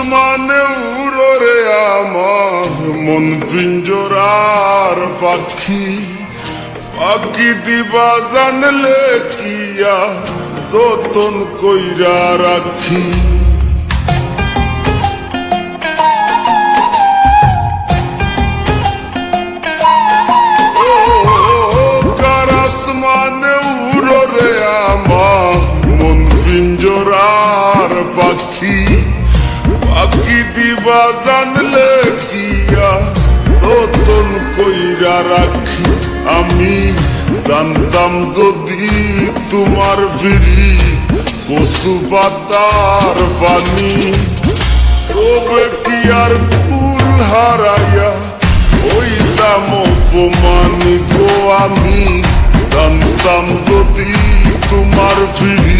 আসমানে উড়ো রে আমার মন পিঞ্জরার পাখি। পাখি দিবা জানলে কিয়া যতন কইরা রাখি। দিবা জানলে কিয়া কইরা রাখি। আমি জানতাম যদি তোমার ফিরি পশু পাতার পানি। তবে কি আর ফুল হারাইয়া ওইতাম অপমানি গো আমি? জানতাম যদি তোমার ফিরি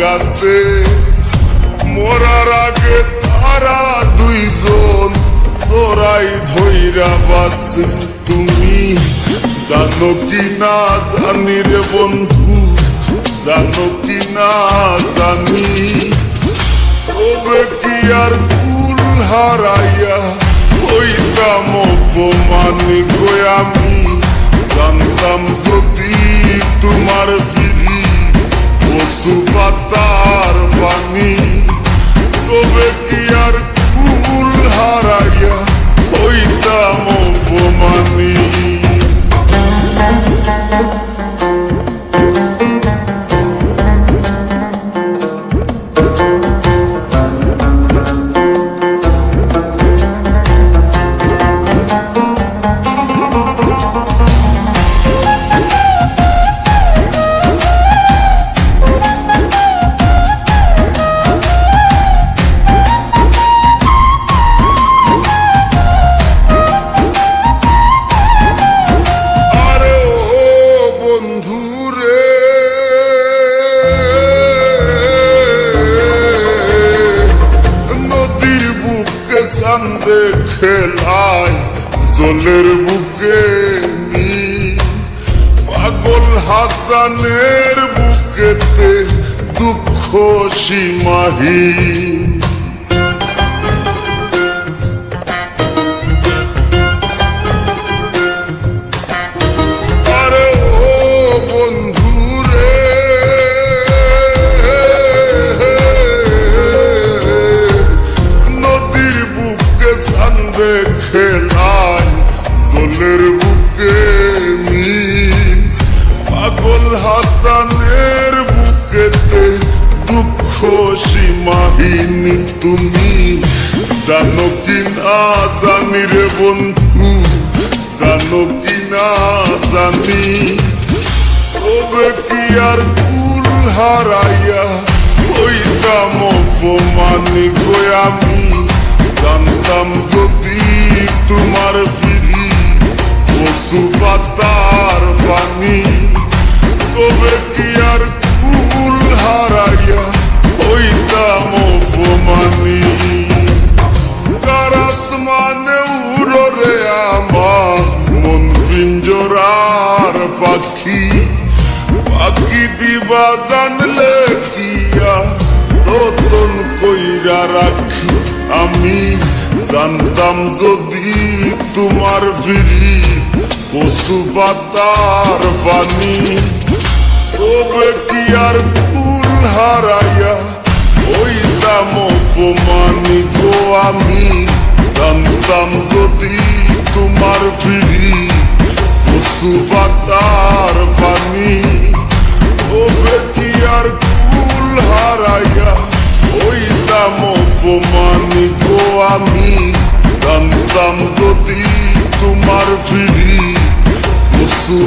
গাছে। মরার তারা দুইজন তোরাই ধইরা বাসে তুমি জানো কি না জানি রে বন্ধু? জানো কি না জানি? তবে কি আর কুল হারাইয়া ওইতাম অপমানি গো জানতাম যদি তোমার ফিরি পশু পাতার পানি তবে কি আর কুল হারাইয়া বুকে খেলাই জলের বুকে পাগল হাসানের বুকেতে দুঃখ সীমাহীন। সীমাহীন তুমি জানো কি জানি রে বন্ধু জানো কি না জানি তবে কি আর কুল হারাইয়া ওইতাম অপমানি গো আমি জানতাম যদি তোমার ফিরি পশু পাতার পাখি পাখি দিবা জানলে কিয়া যতন কইরা রাখি। আমি জানতাম যদি তোমার ফিরি পশু পাতার পানি তবে কি আর ফুল হারাইয়া ওই দাম অপমানি গো আমি? জানতাম যদি তোমার ফিরি পাতার পানি ও বেটি আর কুল হারাইয়া, ওই দাম অপমানি গো আমি। জানতাম যদি তোমার ফিরি পশু